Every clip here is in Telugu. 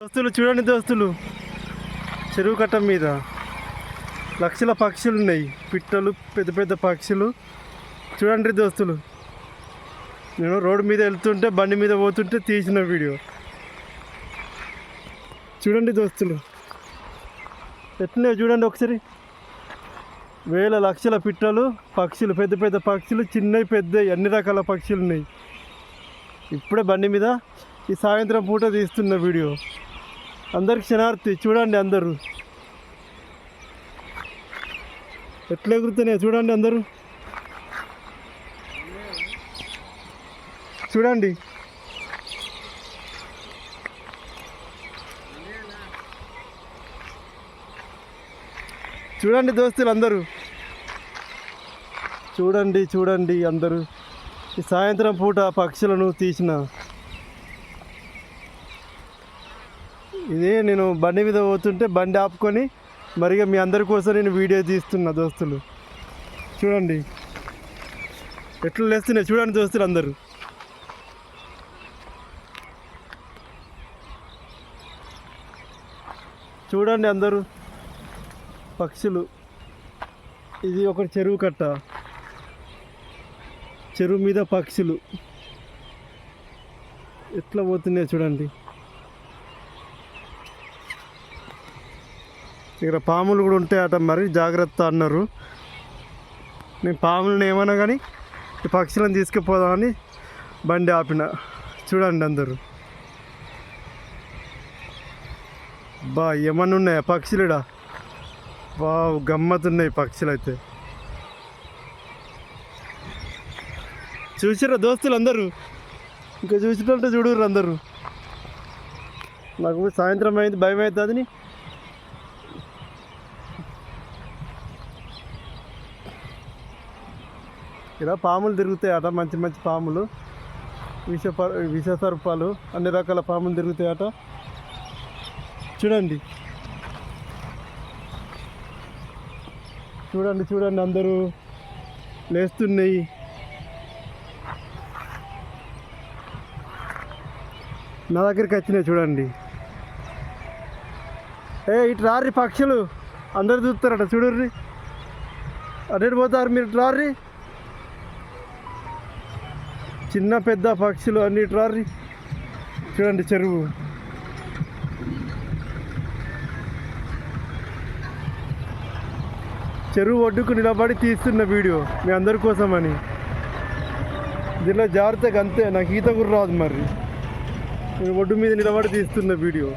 దోస్తులు చూడండి దోస్తులు. చెరువు కట్ట మీద లక్షల పక్షులు ఉన్నాయి. పిట్టలు పెద్ద పెద్ద పక్షులు. చూడండి దోస్తులు. నేను రోడ్డు మీద వెళ్తుంటే బండి మీద పోతుంటే తీసిన వీడియో. చూడండి దోస్తులు. ఎట్లున్నాయో చూడండి ఒకసారి. వేల లక్షల పిట్టలు పక్షులు పెద్ద పెద్ద పక్షులు చిన్నవి పెద్దవి అన్ని రకాల పక్షులు ఉన్నాయి. ఇప్పుడే బండి మీద ఈ సాయంత్రం పూట తీస్తున్న వీడియో. అందరికి క్షణార్థి చూడండి అందరూ. ఎట్లా ఎగురుతున్నాయి చూడండి అందరూ. చూడండి. చూడండి దోస్తులు అందరూ. చూడండి చూడండి అందరూ. ఈ సాయంత్రం పూట పక్షులను తీసిన ఇదే నేను బండి మీద పోతుంటే బండి ఆపుకొని మరిగా మీ అందరి కోసం నేను వీడియో తీస్తున్నా దోస్తులు. చూడండి. ఎట్లా లేస్తున్నాయి చూడండి దోస్తులు అందరూ. చూడండి అందరూ. పక్షులు. ఇది ఒక చెరువు కట్ట. చెరువు మీద పక్షులు. ఎట్లా పోతున్నాయో చూడండి. ఇక్కడ పాములు కూడా ఉంటాయట మరి జాగ్రత్త అన్నారు. నేను పాములను ఏమన్నా కానీ పక్షులను తీసుకుపోదామని బండి ఆపిన. చూడండి అందరూ. బా ఏమన్నా ఉన్నాయా? పక్షులుడా? బా గమ్మత్తున్నాయి పక్షులు అయితే చూసిరా దోస్తులు అందరూ? ఇంకా చూసినట్టు చూడరు అందరూ. నాకు సాయంత్రం అయింది భయం అవుతుందని ఇలా పాములు తిరుగుతాయట మంచి మంచి పాములు విష విషసర్పాలు అన్ని రకాల పాములు తిరుగుతాయట. చూడండి. చూడండి చూడండి అందరూ లేస్తున్నాయి. నా దగ్గరికి వచ్చినాయి చూడండి. ఏ ఇటు రారి పక్షులు అందరు చూస్తారట చూడర్రి. అటు పోతారు మీరు ఇటు రారి చిన్న పెద్ద పక్షులు అన్ని రారి చూడండి చెరువు. చెరువు ఒడ్డుకు నిలబడి తీస్తున్న వీడియో మీ అందరి కోసమని. దీనిలో జాగ్రత్తగా అంతే నాకు ఈత కూడా రాదు మరి. నేను ఒడ్డు మీద నిలబడి తీస్తున్న వీడియో.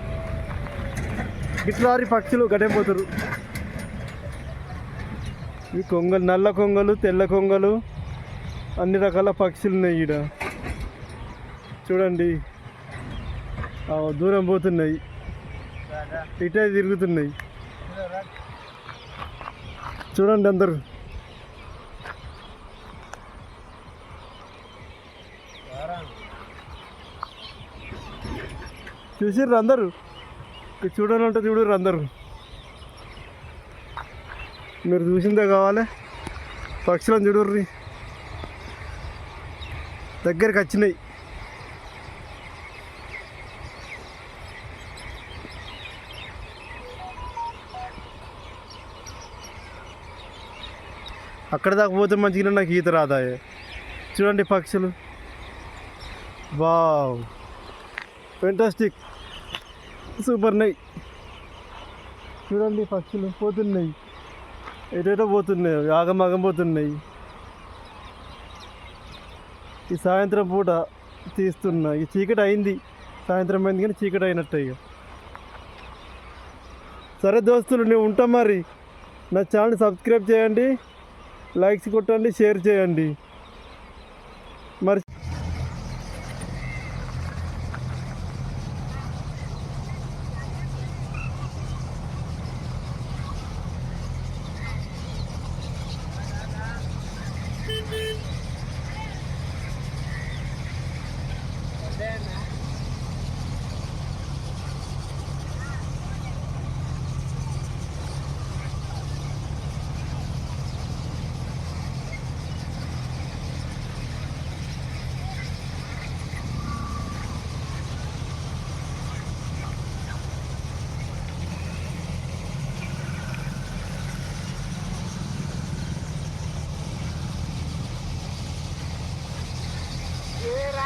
గిట్లారి పక్షులు గడైపోతారు. ఈ కొంగలు నల్ల కొంగలు తెల్ల కొంగలు అన్ని రకాల పక్షులు ఉన్నాయి ఈడ. చూడండి. దూరం పోతున్నాయి. ఇటే తిరుగుతున్నాయి. చూడండి అందరు. చూసిర్రు అందరు? చూడని చూడాలంటే చూడరు అందరు. మీరు చూసిందే కావాలి. పక్షులను చూడర్రీ. దగ్గరికి వచ్చినాయి. అక్కడ దాకా పోతే మంచిగా నాకు ఈత రాదాయే. చూడండి పక్షులు. వావ్. ఫెంటాస్టిక్ సూపర్ నై చూడండి పక్షులు పోతున్నాయి. ఎటేటో పోతున్నాయి. ఆగమాగం పోతున్నాయి. ఈ సాయంత్రం పూట తీస్తున్నా ఈ చీకటి అయింది. సాయంత్రం అయింది కానీ చీకటి అయినట్టు ఇక. సరే దోస్తులు నేను ఉంటా మరి. నా ఛానల్ సబ్స్క్రైబ్ చేయండి లైక్స్ కొట్టండి షేర్ చేయండి. మరి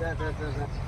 da, da, da, da.